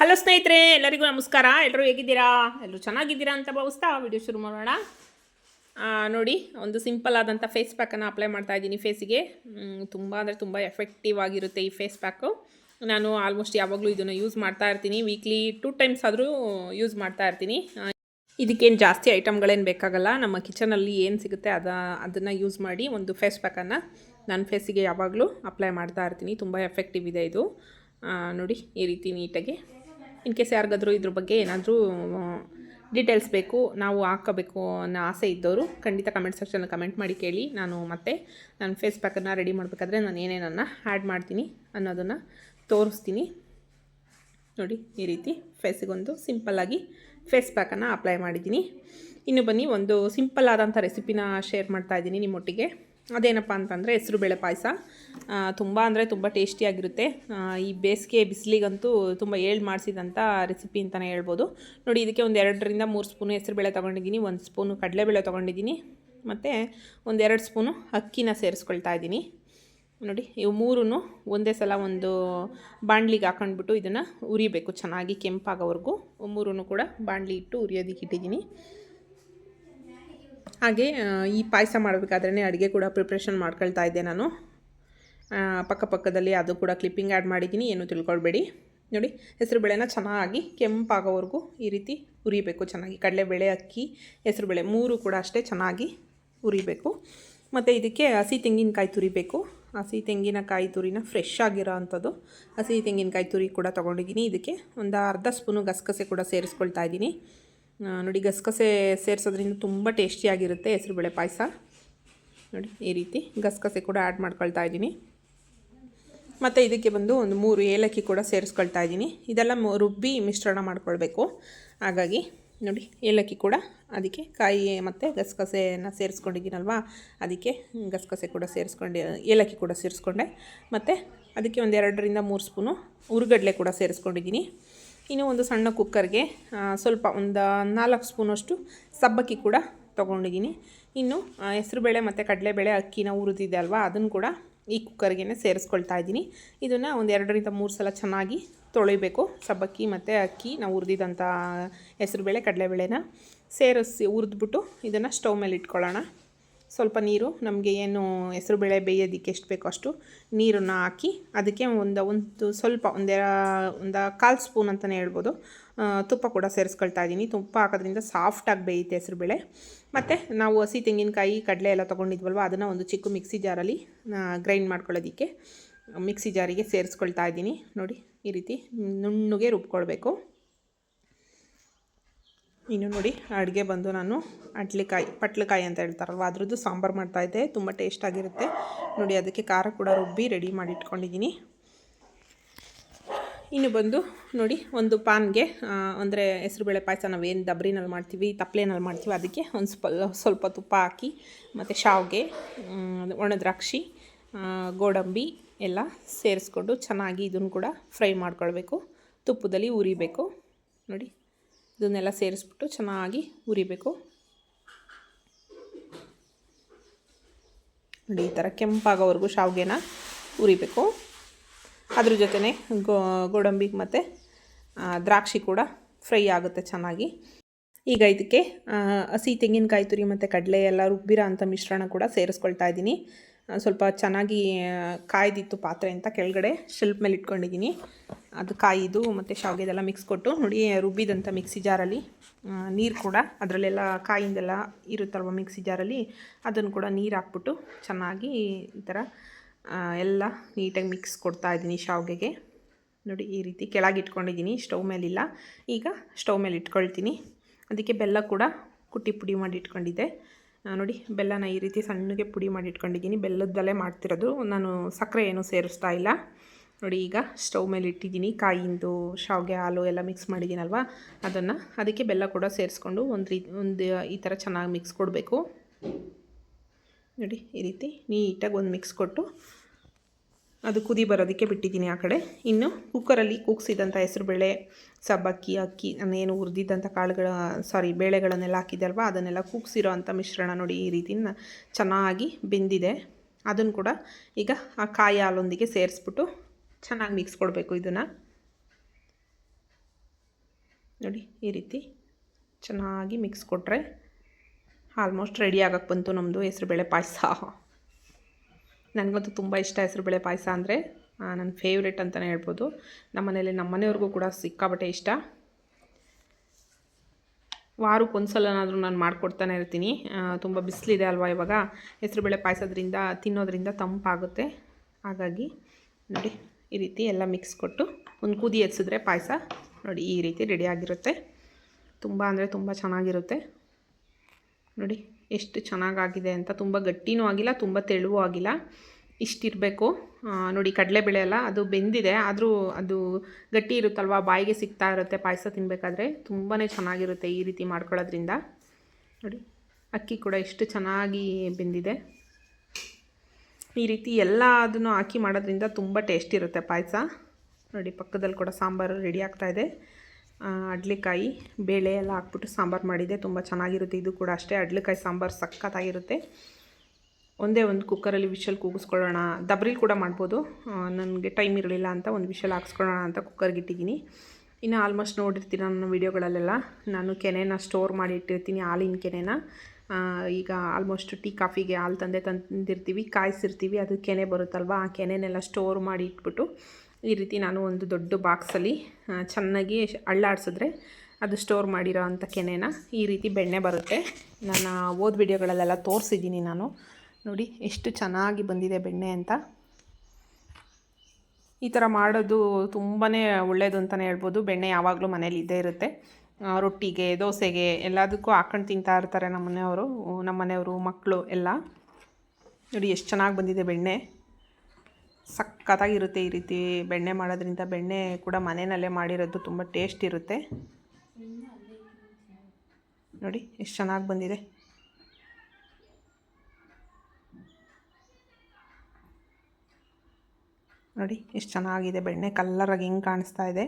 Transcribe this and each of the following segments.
Hello ಸ್ನೇಹಿತರೆ, ಎಲ್ಲರಿಗೂ ನಮಸ್ಕಾರ. ಎಲ್ಲರೂ ಹೇಗಿದ್ದೀರಾ? ಎಲ್ಲರೂ ಚೆನ್ನಾಗಿದ್ದೀರಾ ಅಂತ ಭಾವಿಸ್ತಾ ವಿಡಿಯೋ ಶುರು ಮಾಡೋಣ. ನೋಡಿ, ಒಂದು ಸಿಂಪಲ್ ಆದಂಥ ಫೇಸ್ ಪ್ಯಾಕನ್ನು ಅಪ್ಲೈ ಮಾಡ್ತಾ ಇದ್ದೀನಿ ಫೇಸಿಗೆ ತುಂಬ ಅಂದರೆ ತುಂಬ ಎಫೆಕ್ಟಿವ್ ಆಗಿರುತ್ತೆ ಈ ಫೇಸ್ ಪ್ಯಾಕು ನಾನು ಆಲ್ಮೋಸ್ಟ್ ಯಾವಾಗಲೂ ಇದನ್ನು ಯೂಸ್ ಮಾಡ್ತಾ ಇರ್ತೀನಿ. ವೀಕ್ಲಿ ಟೂ ಟೈಮ್ಸ್ ಆದರೂ ಯೂಸ್ ಮಾಡ್ತಾ ಇರ್ತೀನಿ. ಇದಕ್ಕೇನು ಜಾಸ್ತಿ ಐಟಮ್ಗಳೇನು ಬೇಕಾಗಲ್ಲ. ನಮ್ಮ ಕಿಚನಲ್ಲಿ ಏನು ಸಿಗುತ್ತೆ ಅದ, ಅದನ್ನು ಯೂಸ್ ಮಾಡಿ ಒಂದು ಫೇಸ್ ಪ್ಯಾಕನ್ನು ನನ್ನ ಫೇಸಿಗೆ ಯಾವಾಗಲೂ ಅಪ್ಲೈ ಮಾಡ್ತಾ ಇರ್ತೀನಿ. ತುಂಬ ಎಫೆಕ್ಟಿವ್ ಇದೆ ಇದು. ನೋಡಿ, ಈ ರೀತಿ ನೀಟಾಗಿ ಇನ್ ಕೇಸ್ ಯಾರಿಗಾದರೂ ಇದ್ರ ಬಗ್ಗೆ ಏನಾದರೂ ಡೀಟೇಲ್ಸ್ ಬೇಕು, ನಾವು ಹಾಕಬೇಕು ಅನ್ನೋ ಆಸೆ ಇದ್ದವರು, ಖಂಡಿತ ಕಮೆಂಟ್ ಸೆಕ್ಷನಲ್ಲಿ ಕಮೆಂಟ್ ಮಾಡಿ ಕೇಳಿ. ನಾನು ಮತ್ತೆ ನನ್ನ ಫೇಸ್ ಪ್ಯಾಕನ್ನು ರೆಡಿ ಮಾಡಬೇಕಾದ್ರೆ ನಾನು ಏನೇನನ್ನು ಆ್ಯಡ್ ಮಾಡ್ತೀನಿ ಅನ್ನೋದನ್ನು ತೋರಿಸ್ತೀನಿ. ನೋಡಿ, ಈ ರೀತಿ ಫೇಸಿಗೊಂದು ಸಿಂಪಲ್ಲಾಗಿ ಫೇಸ್ ಪ್ಯಾಕನ್ನು ಅಪ್ಲೈ ಮಾಡಿದ್ದೀನಿ. ಇನ್ನು ಬನ್ನಿ, ಒಂದು ಸಿಂಪಲ್ ಆದಂಥ ರೆಸಿಪಿನ ಶೇರ್ ಮಾಡ್ತಾ ಇದ್ದೀನಿ ನಿಮ್ಮೊಟ್ಟಿಗೆ. ಅದೇನಪ್ಪ ಅಂತಂದರೆ ಹೆಸರುಬೇಳೆ ಪಾಯಸ. ತುಂಬ ಅಂದರೆ ತುಂಬ ಟೇಸ್ಟಿಯಾಗಿರುತ್ತೆ ಈ ಬೇಸಿಗೆ ಬಿಸಿಲಿಗಂತೂ ತುಂಬ ಏಳು ಮಾಡಿಸಿದಂಥ ರೆಸಿಪಿ ಅಂತಲೇ ಹೇಳ್ಬೋದು. ನೋಡಿ, ಇದಕ್ಕೆ ಒಂದು ಎರಡರಿಂದ ಮೂರು ಸ್ಪೂನು ಹೆಸರುಬೇಳೆ ತೊಗೊಂಡಿದ್ದೀನಿ, ಒಂದು ಸ್ಪೂನು ಕಡಲೆಬೇಳೆ ತೊಗೊಂಡಿದ್ದೀನಿ, ಮತ್ತು ಒಂದು ಎರಡು ಸ್ಪೂನು ಅಕ್ಕಿನ ಸೇರಿಸ್ಕೊಳ್ತಾ ಇದ್ದೀನಿ. ನೋಡಿ, ಇವು ಮೂರೂ ಒಂದೇ ಸಲ ಒಂದು ಬಾಣಲಿಗೆ ಹಾಕೊಂಡ್ಬಿಟ್ಟು ಇದನ್ನು ಉರಿಬೇಕು, ಚೆನ್ನಾಗಿ ಕೆಂಪಾಗೋವರೆಗೂ. ಮೂರೂ ಕೂಡ ಬಾಣಲಿ ಇಟ್ಟು ಉರಿಯೋದಕ್ಕೆ ಇಟ್ಟಿದ್ದೀನಿ. ಹಾಗೆ ಈ ಪಾಯಸ ಮಾಡಬೇಕಾದ್ರೆ ಅಡುಗೆ ಕೂಡ ಪ್ರಿಪ್ರೇಷನ್ ಮಾಡ್ಕೊಳ್ತಾ ಇದ್ದೆ ನಾನು. ಪಕ್ಕಪಕ್ಕದಲ್ಲಿ ಅದು ಕೂಡ ಕ್ಲಿಪ್ಪಿಂಗ್ ಆ್ಯಡ್ ಮಾಡಿದ್ದೀನಿ, ಏನು ತಿಳ್ಕೊಳ್ಬೇಡಿ. ನೋಡಿ ಹೆಸರುಬೇಳೆನ ಚೆನ್ನಾಗಿ ಕೆಂಪಾಗೋವರೆಗೂ ಈ ರೀತಿ ಉರಿಬೇಕು ಚೆನ್ನಾಗಿ. ಕಡಲೆಬೇಳೆ, ಅಕ್ಕಿ ಹೆಸರುಬೇಳೆ ಮೂರು ಕೂಡ ಅಷ್ಟೇ ಚೆನ್ನಾಗಿ ಉರಿಬೇಕು. ಮತ್ತು ಇದಕ್ಕೆ ಹಸಿ ತೆಂಗಿನಕಾಯಿ ತುರಿಬೇಕು. ಹಸಿ ತೆಂಗಿನಕಾಯಿ ತುರಿನ ಫ್ರೆಶ್ ಆಗಿರೋ ಅಂಥದ್ದು. ಹಸಿ ತೆಂಗಿನಕಾಯಿ ತುರಿ ಕೂಡ ತೊಗೊಂಡಿದ್ದೀನಿ. ಇದಕ್ಕೆ ಒಂದು ಅರ್ಧ ಸ್ಪೂನು ಗಸಗಸೆ ಕೂಡ ಸೇರಿಸ್ಕೊಳ್ತಾ ಇದ್ದೀನಿ. ನೋಡಿ, ಗಸಗಸೆ ಸೇರಿಸೋದ್ರಿಂದ ತುಂಬ ಟೇಸ್ಟಿಯಾಗಿರುತ್ತೆ ಹೆಸರುಬೇಳೆ ಪಾಯಸ. ನೋಡಿ, ಈ ರೀತಿ ಗಸಗಸೆ ಕೂಡ ಆ್ಯಡ್ ಮಾಡ್ಕೊಳ್ತಾ ಇದ್ದೀನಿ. ಮತ್ತು ಇದಕ್ಕೆ ಬಂದು ಒಂದು ಮೂರು ಏಲಕ್ಕಿ ಕೂಡ ಸೇರಿಸ್ಕೊಳ್ತಾ ಇದ್ದೀನಿ. ಇದೆಲ್ಲ ರುಬ್ಬಿ ಮಿಶ್ರಣ ಮಾಡ್ಕೊಳ್ಬೇಕು. ಹಾಗಾಗಿ, ನೋಡಿ, ಏಲಕ್ಕಿ ಕೂಡ ಅದಕ್ಕೆ ಕಾಯಿ ಮತ್ತು ಗಸಗಸೆನ ಸೇರಿಸ್ಕೊಂಡಿದ್ದೀನಲ್ವಾ? ಅದಕ್ಕೆ ಗಸಗಸೆ ಕೂಡ ಸೇರಿಸ್ಕೊಂಡು, ಏಲಕ್ಕಿ ಕೂಡ ಸೇರಿಸ್ಕೊಂಡೆ. ಮತ್ತು ಅದಕ್ಕೆ ಒಂದು ಎರಡರಿಂದ ಮೂರು ಸ್ಪೂನು ಉರುಗಡ್ಲೆ ಕೂಡ ಸೇರಿಸ್ಕೊಂಡಿದ್ದೀನಿ. ಇನ್ನು ಒಂದು ಸಣ್ಣ ಕುಕ್ಕರ್ಗೆ ಸ್ವಲ್ಪ ಒಂದು ನಾಲ್ಕು ಸ್ಪೂನಷ್ಟು ಸಬ್ಬಕ್ಕಿ ಕೂಡ ತೊಗೊಂಡಿದ್ದೀನಿ. ಇನ್ನು ಹೆಸರುಬೇಳೆ ಮತ್ತು ಕಡಲೆಬೇಳೆ ಅಕ್ಕಿನ ಹುರಿದಿದೆ ಅಲ್ವಾ ಅದನ್ನು ಕೂಡ ಈ ಕುಕ್ಕರ್ಗೆ ಸೇರಿಸ್ಕೊಳ್ತಾ ಇದ್ದೀನಿ. ಇದನ್ನು ಒಂದು ಎರಡರಿಂದ ಮೂರು ಸಲ ಚೆನ್ನಾಗಿ ತೊಳಿಬೇಕು. ಸಬ್ಬಕ್ಕಿ ಮತ್ತು ಅಕ್ಕಿ ನಾವು ಹುರಿದಿದ್ದಂಥ ಹೆಸರುಬೇಳೆ, ಕಡಲೆಬೇಳೆನ ಸೇರಿಸಿ ಹುರಿದ್ಬಿಟ್ಟು ಇದನ್ನು ಸ್ಟವ್ ಮೇಲೆ ಇಟ್ಕೊಳ್ಳೋಣ. ಸ್ವಲ್ಪ ನೀರು, ನಮಗೆ ಏನು ಹೆಸರುಬೇಳೆ ಬೇಯೋದಕ್ಕೆ ಎಷ್ಟು ಬೇಕೋ ಅಷ್ಟು ನೀರನ್ನು ಹಾಕಿ ಅದಕ್ಕೆ ಒಂದು ಒಂದು ಸ್ವಲ್ಪ ಒಂದೇ, ಒಂದು ಕಾಲು ಸ್ಪೂನ್ ಅಂತಲೇ ಹೇಳ್ಬೋದು. ತುಪ್ಪ ಕೂಡ ಸೇರಿಸ್ಕೊಳ್ತಾ ಇದ್ದೀನಿ. ತುಪ್ಪ ಹಾಕೋದ್ರಿಂದ ಸಾಫ್ಟಾಗಿ ಬೇಯುತ್ತೆ ಹೆಸರುಬೇಳೆ ಮತ್ತು ನಾವು ಹಸಿ ತೆಂಗಿನಕಾಯಿ, ಕಡಲೆ ಎಲ್ಲ ತೊಗೊಂಡಿದ್ವಲ್ವ, ಅದನ್ನು ಒಂದು ಚಿಕ್ಕ ಮಿಕ್ಸಿ ಜಾರಲ್ಲಿ ಗ್ರೈಂಡ್ ಮಾಡ್ಕೊಳ್ಳೋದಕ್ಕೆ ಮಿಕ್ಸಿ ಜಾರಿಗೆ ಸೇರಿಸ್ಕೊಳ್ತಾ ಇದ್ದೀನಿ. ನೋಡಿ, ಈ ರೀತಿ ನುಣ್ಣಗೆ ರುಬ್ಕೊಳ್ಬೇಕು. ಇನ್ನು ನೋಡಿ, ಅಡುಗೆ ಬಂದು ನಾನು ಅಟ್ಲಿಕಾಯಿ, ಪಟ್ಲಕಾಯಿ ಅಂತ ಹೇಳ್ತಾರಲ್ವ, ಅದ್ರದ್ದು ಸಾಂಬಾರು ಮಾಡ್ತಾಯಿದ್ದೆ ತುಂಬ ಟೇಸ್ಟಾಗಿರುತ್ತೆ ನೋಡಿ, ಅದಕ್ಕೆ ಖಾರ ಕೂಡ ರುಬ್ಬಿ ರೆಡಿ ಮಾಡಿ ಇಟ್ಕೊಂಡಿದ್ದೀನಿ. ಇನ್ನು ಬಂದು ನೋಡಿ, ಒಂದು ಪಾನ್ಗೆ ಅಂದರೆ ಹೆಸರುಬೇಳೆ ಪಾಯಸ ನಾವೇನು ದಬ್ರಿನಲ್ಲಿ ಮಾಡ್ತೀವಿ ತಪ್ಪಲೆನಲ್ಲಿ ಮಾಡ್ತೀವಿ, ಅದಕ್ಕೆ ಒಂದು ಸ್ಪ, ಸ್ವಲ್ಪ ತುಪ್ಪ ಹಾಕಿ, ಮತ್ತು ಶಾವಿಗೆ ಒಣದ್ರಾಕ್ಷಿ ಗೋಡಂಬಿ ಎಲ್ಲ ಸೇರಿಸ್ಕೊಂಡು ಚೆನ್ನಾಗಿ ಇದನ್ನು ಕೂಡ ಫ್ರೈ ಮಾಡ್ಕೊಳ್ಬೇಕು. ತುಪ್ಪದಲ್ಲಿ ಉರಿಬೇಕು. ನೋಡಿ ಇದನ್ನೆಲ್ಲ ಸೇರಿಸ್ಬಿಟ್ಟು ಚೆನ್ನಾಗಿ ಉರಿಬೇಕು ನೋಡಿ, ಈ ಥರ ಕೆಂಪಾಗೋವರೆಗೂ ಶಾವಿಗೆನ ಉರಿಬೇಕು ಅದ್ರ ಜೊತೆನೇ ಗೋ, ಗೋಡಂಬಿ ಮತ್ತು ದ್ರಾಕ್ಷಿ ಕೂಡ ಫ್ರೈ ಆಗುತ್ತೆ ಚೆನ್ನಾಗಿ. ಈಗ ಇದಕ್ಕೆ ಹಸಿ ತೆಂಗಿನಕಾಯಿ ತುರಿ ಮತ್ತು ಕಡಲೆ ಎಲ್ಲ ರುಬ್ಬಿರೋ ಅಂಥ ಮಿಶ್ರಣ ಕೂಡ ಸೇರಿಸ್ಕೊಳ್ತಾ ಇದ್ದೀನಿ. ಸ್ವಲ್ಪ ಚೆನ್ನಾಗಿ ಕಾಯ್ದಿತ್ತು ಪಾತ್ರೆ ಅಂತ ಕೆಳಗಡೆ ಶಿಲ್ಪ್ ಮೇಲೆ ಇಟ್ಕೊಂಡಿದ್ದೀನಿ ಅದು ಕಾಯಿದು ಮತ್ತು ಶಾವಿಗೆದೆಲ್ಲ ಮಿಕ್ಸ್ ಕೊಟ್ಟು, ನೋಡಿ ರುಬ್ಬಿದಂಥ ಮಿಕ್ಸಿ ಜಾರಲ್ಲಿ ನೀರು ಕೂಡ ಅದರಲ್ಲೆಲ್ಲ ಕಾಯಿಂದೆಲ್ಲ ಇರುತ್ತಲ್ವ ಮಿಕ್ಸಿ ಜಾರಲ್ಲಿ ಅದನ್ನು ಕೂಡ ನೀರು ಹಾಕ್ಬಿಟ್ಟು ಚೆನ್ನಾಗಿ ಈ ಥರ ಎಲ್ಲ ನೀಟಾಗಿ ಮಿಕ್ಸ್ ಕೊಡ್ತಾ ಇದ್ದೀನಿ ಶಾವಿಗೆಗೆ. ನೋಡಿ, ಈ ರೀತಿ ಕೆಳಗೆ ಇಟ್ಕೊಂಡಿದ್ದೀನಿ ಸ್ಟವ್ ಮೇಲಿಲ್ಲ. ಈಗ ಸ್ಟವ್ ಮೇಲೆ ಇಟ್ಕೊಳ್ತೀನಿ. ಅದಕ್ಕೆ ಬೆಲ್ಲ ಕೂಡ ಕುಟ್ಟಿ ಪುಡಿ ಮಾಡಿ ಇಟ್ಕೊಂಡಿದ್ದೆ. ನೋಡಿ, ಬೆಲ್ಲನ ಈ ರೀತಿ ಸಣ್ಣಗೆ ಪುಡಿ ಮಾಡಿ ಇಟ್ಕೊಂಡಿದ್ದೀನಿ. ಬೆಲ್ಲದಲ್ಲೇ ಮಾಡ್ತಿರೋದು. ನಾನು ಸಕ್ಕರೆ ಏನೂ ಸೇರಿಸ್ತಾ ಇಲ್ಲ. ನೋಡಿ, ಈಗ ಸ್ಟವ್ ಮೇಲೆ ಇಟ್ಟಿದ್ದೀನಿ. ಕಾಯಿಂದು ಶಾವಿಗೆ ಹಾಲು ಎಲ್ಲ ಮಿಕ್ಸ್ ಮಾಡಿದ್ದೀನಲ್ವ? ಅದನ್ನು ಅದಕ್ಕೆ ಬೆಲ್ಲ ಕೂಡ ಸೇರಿಸ್ಕೊಂಡು ಒಂದು ರೀ ಒಂದು, ಈ ಥರ ಚೆನ್ನಾಗಿ ಮಿಕ್ಸ್ ಕೊಡಬೇಕು. ನೋಡಿ, ಈ ರೀತಿ ನೀಟಾಗಿ ಒಂದು ಮಿಕ್ಸ್ ಕೊಟ್ಟು ಅದು ಕುದಿ ಬರೋದಕ್ಕೆ ಬಿಟ್ಟಿದ್ದೀನಿ ಆ ಕಡೆ. ಇನ್ನು ಕುಕ್ಕರಲ್ಲಿ ಕೂಗಿಸಿದಂಥ ಹೆಸರುಬೇಳೆ, ಸಬ್ಬಕ್ಕಿ, ಅಕ್ಕಿ ಏನು ಉರಿದಿದ್ದಂಥ ಕಾಳುಗಳ ಸಾರಿ ಬೇಳೆಗಳನ್ನೆಲ್ಲ ಹಾಕಿದ್ದೆ ಅಲ್ವಾ ಅದನ್ನೆಲ್ಲ ಕೂಗಿಸಿರೋ ಅಂಥ ಮಿಶ್ರಣ ನೋಡಿ ಈ ರೀತಿ ಚೆನ್ನಾಗಿ ಬೆಂದಿದೆ. ಅದನ್ನು ಕೂಡ ಈಗ ಆ ಕಾಯಿ ಹಾಲೊಂದಿಗೆ ಸೇರಿಸ್ಬಿಟ್ಟು ಚೆನ್ನಾಗಿ ಮಿಕ್ಸ್ ಕೊಡಬೇಕು ಇದನ್ನು. ನೋಡಿ, ಈ ರೀತಿ ಚೆನ್ನಾಗಿ ಮಿಕ್ಸ್ ಕೊಟ್ಟರೆ ಆಲ್ಮೋಸ್ಟ್ ರೆಡಿ ಆಗಕ್ಕೆ ಬಂತು ನಮ್ಮದು ಹೆಸ್ರುಬೇಳೆ ಪಾಯಸ. ನನಗಂತೂ ತುಂಬ ಇಷ್ಟ ಹೆಸರುಬೇಳೆ ಪಾಯಸ ಅಂದರೆ ನನ್ನ ಫೇವ್ರೆಟ್ ಅಂತಲೇ ಹೇಳ್ಬೋದು. ನಮ್ಮ ಮನೇಲಿ ನಮ್ಮ ಮನೆಯವ್ರಿಗೂ ಕೂಡ ಸಿಕ್ಕಾಬಟ್ಟೆ ಇಷ್ಟ. ವಾರಕ್ಕೆ ಒಂದು ಸಲನಾದರೂ ನಾನು ಮಾಡಿಕೊಡ್ತಾನೆ ಇರ್ತೀನಿ. ತುಂಬ ಬಿಸಿಲಿದೆ ಅಲ್ವಾ ಇವಾಗ. ಹೆಸರುಬೇಳೆ ಪಾಯಸದ್ರಿಂದ, ತಿನ್ನೋದ್ರಿಂದ ತಂಪಾಗುತ್ತೆ. ಹಾಗಾಗಿ ನೋಡಿ, ಈ ರೀತಿ ಎಲ್ಲ ಮಿಕ್ಸ್ ಕೊಟ್ಟು ಒಂದು ಕುದಿ ಎತ್ಸಿದ್ರೆ ಪಾಯಸ ನೋಡಿ, ಈ ರೀತಿ ರೆಡಿಯಾಗಿರುತ್ತೆ ತುಂಬ ಅಂದರೆ ತುಂಬ ಚೆನ್ನಾಗಿರುತ್ತೆ. ನೋಡಿ. ಎಷ್ಟು ಚೆನ್ನಾಗಾಗಿದೆ ಅಂತ ತುಂಬ ಗಟ್ಟಿನೂ ಆಗಿಲ್ಲ, ತುಂಬ ತೆಳುವೂ ಆಗಿಲ್ಲ. ಇಷ್ಟಿರಬೇಕು. ನೋಡಿ ಕಡಲೆಬೇಳೆ ಅಲ್ಲ, ಅದು ಬೆಂದಿದೆ. ಆದರೂ ಅದು ಗಟ್ಟಿ ಇರುತ್ತಲ್ವ, ಬಾಯಿಗೆ ಸಿಗ್ತಾ ಇರುತ್ತೆ, ಪಾಯಸ ತಿನ್ನಬೇಕಾದ್ರೆ ತುಂಬಾ ಚೆನ್ನಾಗಿರುತ್ತೆ ಈ ರೀತಿ ಮಾಡ್ಕೊಳ್ಳೋದ್ರಿಂದ. ನೋಡಿ, ಅಕ್ಕಿ ಕೂಡ ಎಷ್ಟು ಚೆನ್ನಾಗಿ ಬೆಂದಿದೆ. ಈ ರೀತಿ ಎಲ್ಲ ಅದನ್ನು ಹಾಕಿ ಮಾಡೋದ್ರಿಂದ ತುಂಬ ಟೇಸ್ಟ್ ಇರುತ್ತೆ ಪಾಯಸ. ನೋಡಿ, ಪಕ್ಕದಲ್ಲಿ ಕೂಡ ಸಾಂಬಾರು ರೆಡಿ ಆಗ್ತಾಯಿದೆ ಅಡ್ಲಿಕಾಯಿ, ಬೇಳೆ ಎಲ್ಲ ಹಾಕ್ಬಿಟ್ಟು ಸಾಂಬಾರು ಮಾಡಿದೆ. ತುಂಬ ಚೆನ್ನಾಗಿರುತ್ತೆ. ಇದು ಕೂಡ ಅಷ್ಟೇ. ಅಡ್ಲಿಕಾಯಿ, ಸಾಂಬಾರು ಸಖತ್ತಾಗಿರುತ್ತೆ. ಒಂದೇ ಒಂದು ಕುಕ್ಕರಲ್ಲಿ ವಿಷಲ್ ಕೂಗಿಸ್ಕೊಳ್ಳೋಣ. ದಬ್ರಿಲಿ ಕೂಡ ಮಾಡ್ಬೋದು. ನನಗೆ ಟೈಮ್ ಇರಲಿಲ್ಲ ಅಂತ ಒಂದು ವಿಷಲ್ ಹಾಕ್ಸ್ಕೊಳ್ಳೋಣ ಅಂತ ಕುಕ್ಕರ್ಗೆ ಇಟ್ಟಿದ್ದೀನಿ. ಇನ್ನು ಆಲ್ಮೋಸ್ಟ್ ನೋಡಿರ್ತೀನಿ ನನ್ನ ವೀಡಿಯೋಗಳಲ್ಲೆಲ್ಲ. ನಾನು ಕೆನೆನ ಸ್ಟೋರ್ ಮಾಡಿ ಇಟ್ಟಿರ್ತೀನಿ ಹಾಲಿನ ಕೆನೆನ. ಈಗ ಆಲ್ಮೋಸ್ಟ್ ಟೀ ಕಾಫಿಗೆ ಹಾಲು ತಂದೆ ತಂದಿರ್ತೀವಿ, ಕಾಯಿಸಿರ್ತೀವಿ. ಅದು ಕೆನೆ ಬರುತ್ತಲ್ವ? ಆ ಕೆನೆನೆಲ್ಲ ಸ್ಟೋರ್ ಮಾಡಿ ಇಟ್ಬಿಟ್ಟು ಈ ರೀತಿ ನಾನು ಒಂದು ದೊಡ್ಡ ಬಾಕ್ಸಲ್ಲಿ ಚೆನ್ನಾಗಿ ಅಳ್ಳಾಡಿಸಿದ್ರೆ ಅದು ಸ್ಟೋರ್ ಮಾಡಿರೋ ಅಂಥ ಕೆನೆನ ಈ ರೀತಿ ಬೆಣ್ಣೆ ಬರುತ್ತೆ. ನಾನು ಓದ್ ವಿಡಿಯೋಗಳಲ್ಲೆಲ್ಲ ತೋರಿಸಿದ್ದೀನಿ ನಾನು. ನೋಡಿ, ಎಷ್ಟು ಚೆನ್ನಾಗಿ ಬಂದಿದೆ ಬೆಣ್ಣೆ ಅಂತ. ಈ ಥರ ಮಾಡೋದು ತುಂಬಾ ಒಳ್ಳೆಯದು ಅಂತಲೇ ಹೇಳ್ಬೋದು. ಬೆಣ್ಣೆ ಯಾವಾಗಲೂ ಮನೇಲಿ ಇದ್ದೇ ಇರುತ್ತೆ. ರೊಟ್ಟಿಗೆ, ದೋಸೆಗೆ ಎಲ್ಲದಕ್ಕೂ ಹಾಕೊಂಡು ತಿಂತಾ ಇರ್ತಾರೆ ನಮ್ಮ ಮನೆಯವರು ನಮ್ಮ ಮನೆಯವರು ಮಕ್ಕಳು ಎಲ್ಲ. ನೋಡಿ, ಎಷ್ಟು ಚೆನ್ನಾಗಿ ಬಂದಿದೆ ಬೆಣ್ಣೆ. ಸಖತ್ತಾಗಿರುತ್ತೆ ಈ ರೀತಿ ಬೆಣ್ಣೆ ಮಾಡೋದ್ರಿಂದ. ಬೆಣ್ಣೆ ಕೂಡ ಮನೆಯಲ್ಲೇ ಮಾಡಿರೋದು ತುಂಬ ಟೇಸ್ಟ್ ಇರುತ್ತೆ. ನೋಡಿ, ಎಷ್ಟು ಚೆನ್ನಾಗಿ ಬಂದಿದೆ. ನೋಡಿ, ಎಷ್ಟು ಚೆನ್ನಾಗಿದೆ ಬೆಣ್ಣೆ. ಕಲ್ಲರಾಗಿ ಹಿಂಗೆ ಕಾಣಿಸ್ತಾ ಇದೆ.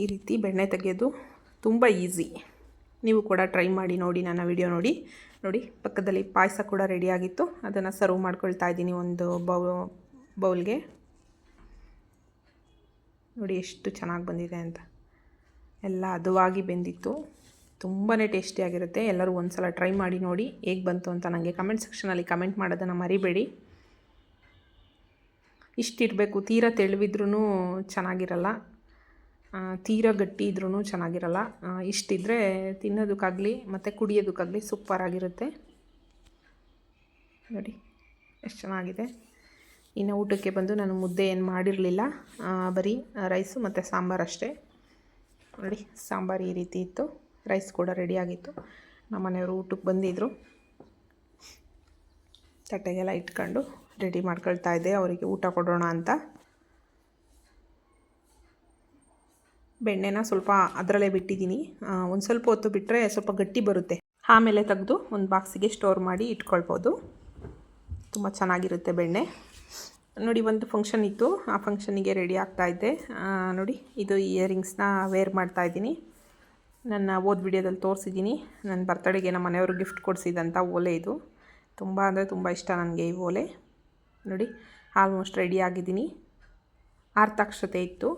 ಈ ರೀತಿ ಬೆಣ್ಣೆ ತೆಗೆಯೋದು ತುಂಬ ಈಸಿ. ನೀವು ಕೂಡ ಟ್ರೈ ಮಾಡಿ ನೋಡಿ, ನನ್ನ ವಿಡಿಯೋ ನೋಡಿ. ನೋಡಿ, ಪಕ್ಕದಲ್ಲಿ ಪಾಯಸ ಕೂಡ ರೆಡಿಯಾಗಿತ್ತು ಅದನ್ನು ಸರ್ವ್ ಮಾಡ್ಕೊಳ್ತಾ ಇದ್ದೀನಿ ಒಂದು ಬೌ ಬೌಲ್ಗೆ ನೋಡಿ, ಎಷ್ಟು ಚೆನ್ನಾಗಿ ಬಂದಿದೆ ಅಂತ. ಎಲ್ಲ ಅದುವಾಗಿ ಬೆಂದಿತ್ತು. ತುಂಬಾ ಟೇಸ್ಟಿಯಾಗಿರುತ್ತೆ ಎಲ್ಲರೂ ಒಂದು ಸಲ ಟ್ರೈ ಮಾಡಿ ನೋಡಿ ಹೇಗೆ ಬಂತು ಅಂತ ನನಗೆ ಕಮೆಂಟ್ ಸೆಕ್ಷನಲ್ಲಿ ಕಮೆಂಟ್ ಮಾಡೋದನ್ನು ಮರಿಬೇಡಿ. ಇಷ್ಟಿರಬೇಕು ತೀರಾ ತೆಳುವಿದ್ರೂ ಚೆನ್ನಾಗಿರಲ್ಲ. ತೀರಾ ಗಟ್ಟಿ ಇದ್ರೂ ಚೆನ್ನಾಗಿರಲ್ಲ. ಇಷ್ಟಿದ್ರೆ ತಿನ್ನೋದಕ್ಕಾಗಲಿ ಮತ್ತು ಕುಡಿಯೋದಕ್ಕಾಗಲಿ ಸೂಪರಾಗಿರುತ್ತೆ. ನೋಡಿ, ಎಷ್ಟು ಚೆನ್ನಾಗಿದೆ. ಇನ್ನು ಊಟಕ್ಕೆ ಬಂದು ನಾನು ಮುದ್ದೆ ಏನು ಮಾಡಿರಲಿಲ್ಲ. ಬರೀ ರೈಸು ಮತ್ತು ಸಾಂಬಾರು ಅಷ್ಟೇ. ನೋಡಿ, ಸಾಂಬಾರು ಈ ರೀತಿ ಇತ್ತು. ರೈಸ್ ಕೂಡ ರೆಡಿಯಾಗಿತ್ತು ನಮ್ಮ ಮನೆಯವರು ಊಟಕ್ಕೆ ಬಂದಿದ್ದರು ತಟ್ಟೆಗೆಲ್ಲ ಇಟ್ಕೊಂಡು ರೆಡಿ ಮಾಡ್ಕೊಳ್ತಾ ಇದ್ದೆ. ಅವರಿಗೆ ಊಟ ಕೊಡೋಣ ಅಂತ. ಬೆಣ್ಣೆನ ಸ್ವಲ್ಪ ಅದರಲ್ಲೇ ಬಿಟ್ಟಿದ್ದೀನಿ. ಒಂದು ಸ್ವಲ್ಪ ಹೊತ್ತು ಬಿಟ್ಟರೆ ಸ್ವಲ್ಪ ಗಟ್ಟಿ ಬರುತ್ತೆ. ಆಮೇಲೆ ತೆಗೆದು ಒಂದು ಬಾಕ್ಸಿಗೆ ಸ್ಟೋರ್ ಮಾಡಿ ಇಟ್ಕೊಳ್ಬೋದು. ತುಂಬ ಚೆನ್ನಾಗಿರುತ್ತೆ ಬೆಣ್ಣೆ. ನೋಡಿ, ಒಂದು ಫಂಕ್ಷನ್ ಇತ್ತು. ಆ ಫಂಕ್ಷನಿಗೆ ರೆಡಿ ಆಗ್ತಾಯಿದ್ದೆ ನೋಡಿ, ಇದು ಇಯರಿಂಗ್ಸ್ನ ವೇರ್ ಮಾಡ್ತಾ ಇದ್ದೀನಿ. ನನ್ನ ಓದ್ ವಿಡಿಯೋದಲ್ಲಿ ತೋರಿಸಿದ್ದೀನಿ. ನನ್ನ ಬರ್ತಡೆಗೆ ನಮ್ಮ ಮನೆಯವರು ಗಿಫ್ಟ್ ಕೊಡಿಸಿದಂಥ ಓಲೆ ಇದು. ತುಂಬ ಅಂದರೆ ತುಂಬ ಇಷ್ಟ ನನಗೆ ಈ ಓಲೆ. ನೋಡಿ ಆಲ್ಮೋಸ್ಟ್ ರೆಡಿ ಆಗಿದ್ದೀನಿ. ಆರ್ಥಾಕ್ಷತೆ ಇತ್ತು.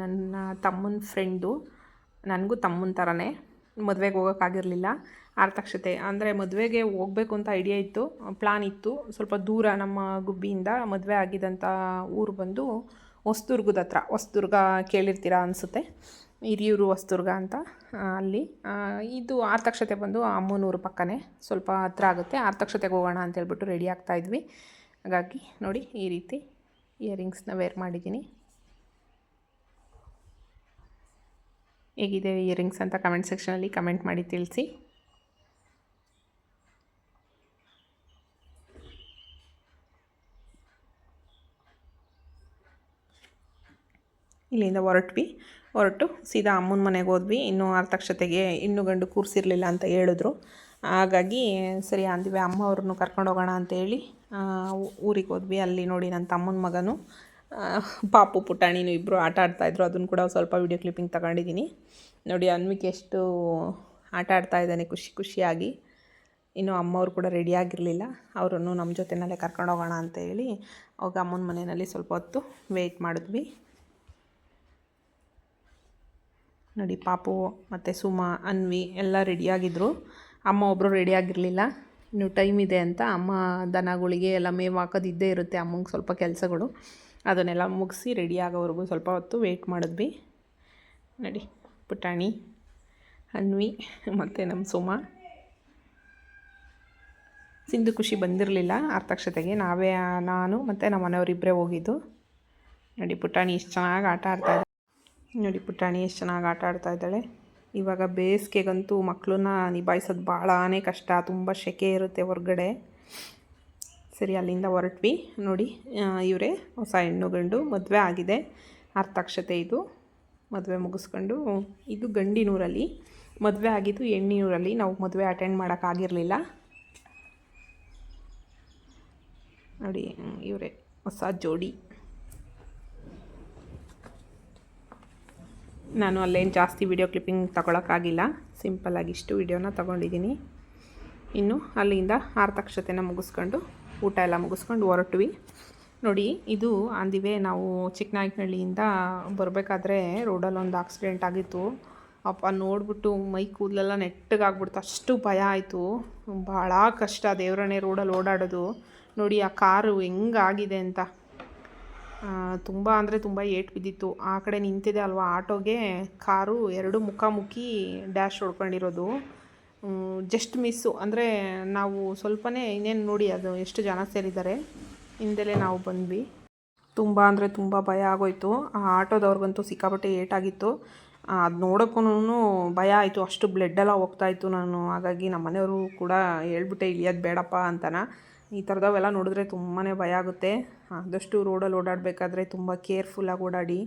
ನನ್ನ ತಮ್ಮನ ಫ್ರೆಂಡು ನನಗೂ ತಮ್ಮನ ಥರನೇ ಮದುವೆಗೆ ಹೋಗೋಕ್ಕಾಗಿರಲಿಲ್ಲ. ಆರ್ಥಾಕ್ಷತೆ ಅಂದರೆ ಮದುವೆಗೆ ಹೋಗಬೇಕು ಅಂತ ಐಡಿಯಾ ಇತ್ತು. ಪ್ಲಾನ್ ಇತ್ತು. ಸ್ವಲ್ಪ ದೂರ ನಮ್ಮ ಗುಬ್ಬಿಯಿಂದ ಮದುವೆ ಆಗಿದ್ದಂಥ ಊರು ಬಂದು ಹೊಸದುರ್ಗದ ಹತ್ರ. ಹೊಸದುರ್ಗ ಕೇಳಿರ್ತೀರಾ ಅನಿಸುತ್ತೆ. ಹಿರಿಯೂರು ಹೊಸದುರ್ಗ ಅಂತ ಅಲ್ಲಿ. ಇದು ಆರ್ತಕ್ಷತೆ ಬಂದು ಅಮ್ಮನೂರು ಪಕ್ಕನೇ. ಸ್ವಲ್ಪ ಹತ್ರ ಆಗುತ್ತೆ. ಆರ್ತಕ್ಷತೆಗೆ ಹೋಗೋಣ ಅಂತ ಹೇಳ್ಬಿಟ್ಟು ರೆಡಿ ಆಗ್ತಾಯಿದ್ವಿ ಹಾಗಾಗಿ ನೋಡಿ ಈ ರೀತಿ ಇಯರಿಂಗ್ಸ್ನ ವೇರ್ ಮಾಡಿದ್ದೀನಿ. ಹೇಗಿದೆ ಇಯರಿಂಗ್ಸ್ ಅಂತ ಕಮೆಂಟ್ ಸೆಕ್ಷನಲ್ಲಿ ಕಮೆಂಟ್ ಮಾಡಿ ತಿಳಿಸಿ. ಇಲ್ಲಿಂದ ಹೊರಟ್ವಿ. ಹೊರಟು ಸೀದಾ ಅಮ್ಮನ ಮನೆಗೆ ಹೋದ್ವಿ. ಇನ್ನೂ ಅರ್ತಕ್ಷತೆಗೆ ಇನ್ನೂ ಗಂಡು ಕೂರಿಸಿರಲಿಲ್ಲ ಅಂತ ಹೇಳಿದ್ರು. ಹಾಗಾಗಿ ಸರಿ ಅಂದ್ವಿ, ಅಮ್ಮ ಅವ್ರನ್ನು ಕರ್ಕೊಂಡು ಹೋಗೋಣ ಅಂತೇಳಿ ಊರಿಗೆ ಹೋದ್ವಿ. ಅಲ್ಲಿ ನೋಡಿ ನನ್ನ ತಮ್ಮನ ಮಗನು ಪಾಪು ಪುಟಾಣಿನೂ ಇಬ್ಬರು ಆಟ ಆಡ್ತಾಯಿದ್ರು ಅದನ್ನು ಕೂಡ ಸ್ವಲ್ಪ ವೀಡಿಯೋ ಕ್ಲಿಪ್ಪಿಂಗ್ ತಗೊಂಡಿದ್ದೀನಿ. ನೋಡಿ, ಅನ್ವಿಕೆ ಎಷ್ಟು ಆಟ ಆಡ್ತಾ ಇದ್ದಾನೆ, ಖುಷಿ ಖುಷಿಯಾಗಿ. ಇನ್ನು ಅಮ್ಮವ್ರು ಕೂಡ ರೆಡಿಯಾಗಿರಲಿಲ್ಲ ಅವರನ್ನು ನಮ್ಮ ಜೊತೆನಲ್ಲೇ ಕರ್ಕೊಂಡು ಹೋಗೋಣ ಅಂತ ಹೇಳಿ ಅವಾಗ ಅಮ್ಮನ ಮನೆಯಲ್ಲಿ ಸ್ವಲ್ಪ ಹೊತ್ತು ವೆಯ್ಟ್ ಮಾಡಿದ್ವಿ. ನೋಡಿ, ಪಾಪು ಮತ್ತು ಸುಮಾ, ಅನ್ವಿ ಎಲ್ಲ ರೆಡಿಯಾಗಿದ್ದರು ಅಮ್ಮ ಒಬ್ಬರು ರೆಡಿಯಾಗಿರಲಿಲ್ಲ ಇನ್ನು ಟೈಮ್ ಇದೆ ಅಂತ ಅಮ್ಮ ದನಗಳಿಗೆ ಎಲ್ಲ ಮೇವು ಹಾಕೋದಿದ್ದೇ ಇರುತ್ತೆ ಅಮ್ಮಂಗೆ ಸ್ವಲ್ಪ ಕೆಲಸಗಳು. ಅದನ್ನೆಲ್ಲ ಮುಗಿಸಿ ರೆಡಿ ಆಗೋವರೆಗೂ ಸ್ವಲ್ಪ ಹೊತ್ತು ವೆಯ್ಟ್ ಮಾಡಿದ್ವಿ. ನಡಿ, ಪುಟಾಣಿ, ಅನ್ವಿ, ಮತ್ತು ನಮ್ಮ ಸುಮಾ. ಸಿಂಧು ಖುಷಿ ಬಂದಿರಲಿಲ್ಲ ಅರ್ಥಕ್ಷತೆಗೆ. ನಾವೇ, ನಾನು ಮತ್ತು ನಮ್ಮ ಮನೆಯವರಿಬ್ಬರೇ ಹೋಗಿದ್ದು. ನೋಡಿ, ಪುಟಾಣಿ ಎಷ್ಟು ಚೆನ್ನಾಗಿ ಆಟ ಆಡ್ತಾ ನೋಡಿ, ಪುಟಾಣಿ ಎಷ್ಟು ಚೆನ್ನಾಗಿ ಆಟ ಆಡ್ತಾ ಇದ್ದಾಳೆ. ಇವಾಗ ಬೇಸಿಗೆಗಂತೂ ಮಕ್ಕಳನ್ನ ನಿಭಾಯಿಸೋದು ಭಾಳಾನೇ ಕಷ್ಟ. ತುಂಬ ಸೆಕೆ ಇರುತ್ತೆ ಹೊರಗಡೆ. ಸರಿ, ಅಲ್ಲಿಂದ ಹೊರಟ್ವಿ. ನೋಡಿ ಇವರೇ ಹೊಸ ಹೆಣ್ಣು ಗಂಡು, ಮದುವೆ ಆಗಿದೆ. ಅರ್ಥಾಕ್ಷತೆ ಇದು. ಮದುವೆ ಮುಗಿಸ್ಕೊಂಡು, ಇದು ಗಂಡಿನೂರಲ್ಲಿ. ಮದುವೆ ಆಗಿದ್ದು ಹೆಣ್ಣಿನೂರಲ್ಲಿ. ನಾವು ಮದುವೆ ಅಟೆಂಡ್ ಮಾಡೋಕ್ಕಾಗಿರಲಿಲ್ಲ. ನೋಡಿ ಇವರೇ ಹೊಸ ಜೋಡಿ. ನಾನು ಅಲ್ಲೇನು ಜಾಸ್ತಿ ವಿಡಿಯೋ ಕ್ಲಿಪ್ಪಿಂಗ್ ತಗೊಳಕ್ಕಾಗಿಲ್ಲ. ಸಿಂಪಲ್ಲಾಗಿ ಇಷ್ಟು ವಿಡಿಯೋನ ತೊಗೊಂಡಿದ್ದೀನಿ ಇನ್ನು ಅಲ್ಲಿಂದ ಆರ್ತಕ್ಷತೆನ ಮುಗಿಸ್ಕೊಂಡು, ಊಟ ಎಲ್ಲ ಮುಗಿಸ್ಕೊಂಡು ಹೊರಟ್ವಿ. ನೋಡಿ, ಇದು ಅಂದಿವೆ ನಾವು ಚಿಕ್ಕನಾಯಕನಹಳ್ಳಿಯಿಂದ ಬರಬೇಕಾದ್ರೆ ರೋಡಲ್ಲಿ ಒಂದು ಆಕ್ಸಿಡೆಂಟ್ ಆಗಿತ್ತು. ಅಪ್ಪ ನೋಡಿಬಿಟ್ಟು ಮೈ ಕೂದಲೆಲ್ಲ ನೆಟ್ಟಗಾಗ್ಬಿಡ್ತು ಅಷ್ಟು ಭಯ ಆಯಿತು. ಭಾಳ ಕಷ್ಟ ದೇವರನ್ನೇ ರೋಡಲ್ಲಿ ಓಡಾಡೋದು. ನೋಡಿ, ಆ ಕಾರು ಹೆಂಗಾಗಿದೆ ಅಂತ. ತುಂಬ ಅಂದರೆ ತುಂಬ ಏಟು ಬಿದ್ದಿತ್ತು. ಆ ಕಡೆ ನಿಂತಿದೆ ಅಲ್ವಾ ಆಟೋಗೆ. ಕಾರು ಎರಡು ಮುಖಾಮುಖಿ ಡ್ಯಾಶ್ ಹೊಡ್ಕೊಂಡಿರೋದು. ಜಸ್ಟ್ ಮಿಸ್ಸು ಅಂದರೆ ನಾವು ಸ್ವಲ್ಪನೇ ಇನ್ನೇನು ನೋಡಿ ಅದು ಎಷ್ಟು ಜನ ಸೇರಿದ್ದಾರೆ. ಹಿಂದೆಲೇ ನಾವು ಬಂದ್ವಿ. ತುಂಬ ಅಂದರೆ ತುಂಬ ಭಯ ಆಗೋಯ್ತು. ಆ ಆಟೋದವ್ರಿಗಂತೂ ಸಿಕ್ಕಾಪಟ್ಟೆ ಏಟಾಗಿತ್ತು. ಅದು ನೋಡೋಕ್ಕೂ ಭಯ ಆಯಿತು. ಅಷ್ಟು ಬ್ಲಡ್ಡೆಲ್ಲ ಹೋಗ್ತಾಯಿತ್ತು ನಾನು. ಹಾಗಾಗಿ ನಮ್ಮ ಮನೆಯವರು ಕೂಡ ಹೇಳ್ಬಿಟ್ಟೆ, ಇಳಿಯೋದು ಬೇಡಪ್ಪ ಅಂತನ. ಈ ಥರದವೆಲ್ಲ ನೋಡಿದ್ರೆ ತುಂಬಾ ಭಯ ಆಗುತ್ತೆ. ಆದಷ್ಟು ರೋಡಲ್ಲಿ ಓಡಾಡಬೇಕಾದ್ರೆ ತುಂಬ ಕೇರ್ಫುಲ್ಲಾಗಿ ಓಡಾಡಿ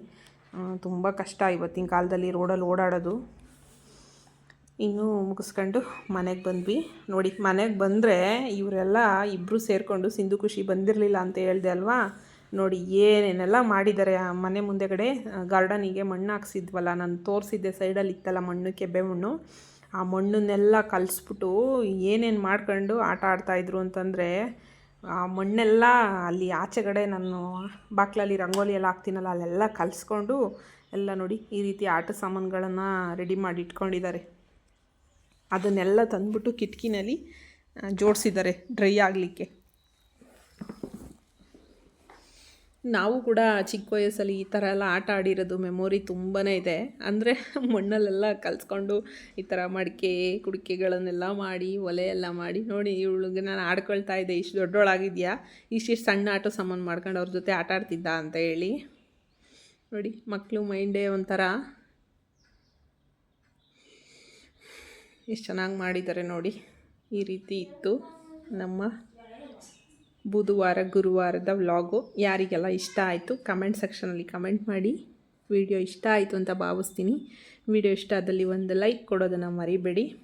ತುಂಬ ಕಷ್ಟ ಇವತ್ತಿನ ಕಾಲದಲ್ಲಿ ರೋಡಲ್ಲಿ ಓಡಾಡೋದು. ಇನ್ನೂ ಮುಗಿಸ್ಕೊಂಡು ಮನೆಗೆ ಬಂದ್ವಿ. ನೋಡಿ, ಮನೆಗೆ ಬಂದರೆ ಇವರೆಲ್ಲ ಇಬ್ಬರು ಸೇರಿಕೊಂಡು ಸಿಂಧು ಖುಷಿ ಬಂದಿರಲಿಲ್ಲ ಅಂತ ಹೇಳಿದೆ ಅಲ್ವಾ? ನೋಡಿ, ಏನೇನೆಲ್ಲ ಮಾಡಿದ್ದಾರೆ ಆ ಮನೆ ಮುಂದೆಗಡೆ ಗಾರ್ಡನಿಗೆ ಮಣ್ಣು ಹಾಕ್ಸಿದ್ವಲ್ಲ, ನಾನು ತೋರಿಸಿದ್ದೆ ಸೈಡಲ್ಲಿ ಇತ್ತಲ್ಲ ಮಣ್ಣು ಕೆಬ್ಬೆ ಮಣ್ಣು. ಆ ಮಣ್ಣನ್ನೆಲ್ಲ ಕಲಿಸ್ಬಿಟ್ಟು ಏನೇನು ಮಾಡ್ಕೊಂಡು ಆಟ ಆಡ್ತಾಯಿದ್ರು ಅಂತಂದರೆ ಆ ಮಣ್ಣೆಲ್ಲ ಅಲ್ಲಿ ಆಚೆಗಡೆ ನಾನು ಬಾಕ್ಲಲ್ಲಿ ರಂಗೋಲಿ ಎಲ್ಲ ಹಾಕ್ತೀನಲ್ಲ, ಅಲ್ಲೆಲ್ಲ ಕಲಿಸ್ಕೊಂಡು ಎಲ್ಲ ನೋಡಿ ಈ ರೀತಿ ಆಟ ಸಾಮಾನುಗಳನ್ನು ರೆಡಿ ಮಾಡಿ ಇಟ್ಕೊಂಡಿದ್ದಾರೆ. ಅದನ್ನೆಲ್ಲ ತಂದ್ಬಿಟ್ಟು ಕಿಟಕಿನಲ್ಲಿ ಜೋಡಿಸಿದ್ದಾರೆ ಡ್ರೈ ಆಗಲಿಕ್ಕೆ. ನಾವು ಕೂಡ ಚಿಕ್ಕ ವಯಸ್ಸಲ್ಲಿ ಈ ಥರ ಎಲ್ಲ ಆಟ ಆಡಿರೋದು ಮೆಮೊರಿ ತುಂಬಾ ಇದೆ. ಅಂದರೆ ಮಣ್ಣಲ್ಲೆಲ್ಲ ಕಲಿಸ್ಕೊಂಡು ಈ ಥರ ಮಡಿಕೆ, ಕುಡಿಕೆಗಳನ್ನೆಲ್ಲ ಮಾಡಿ, ಒಲೆ ಎಲ್ಲ ಮಾಡಿ ನೋಡಿ ಇವಳಿಗೆ ನಾನು ಆಡ್ಕೊಳ್ತಾ ಇದ್ದೆ. ಇಷ್ಟು ದೊಡ್ಡೋಳಾಗಿದೆಯಾ? ಇಷ್ಟಿಷ್ಟು ಸಣ್ಣ ಆಟೋ ಸಾಮಾನು ಮಾಡ್ಕೊಂಡು ಅವ್ರ ಜೊತೆ ಆಟ ಆಡ್ತಿದ್ದ ಅಂತ ಹೇಳಿ. ನೋಡಿ ಮಕ್ಕಳು ಮೈಂಡೇ ಒಂಥರ ಎಷ್ಟು ಚೆನ್ನಾಗಿ ಮಾಡಿದ್ದಾರೆ ನೋಡಿ. ಈ ರೀತಿ ಇತ್ತು ನಮ್ಮ ಬುಧವಾರ, ಗುರುವಾರದ ವ್ಲಾಗು. ಯಾರಿಗೆಲ್ಲ ಇಷ್ಟ ಆಯಿತು, ಕಮೆಂಟ್ ಸೆಕ್ಷನಲ್ಲಿ ಕಮೆಂಟ್ ಮಾಡಿ. ವಿಡಿಯೋ ಇಷ್ಟ ಆಯಿತು ಅಂತ ಭಾವಿಸ್ತೀನಿ. ವಿಡಿಯೋ ಇಷ್ಟ ಆದಲ್ಲಿ ಒಂದು ಲೈಕ್ ಕೊಡೋದನ್ನು ಮರಿಬೇಡಿ.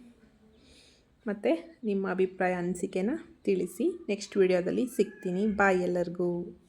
ಮತ್ತು ನಿಮ್ಮ ಅಭಿಪ್ರಾಯ ಅನಿಸಿಕೆನ ತಿಳಿಸಿ. ನೆಕ್ಸ್ಟ್ ವಿಡಿಯೋದಲ್ಲಿ ಸಿಗ್ತೀನಿ. ಬಾಯ್ ಎಲ್ಲರಿಗೂ.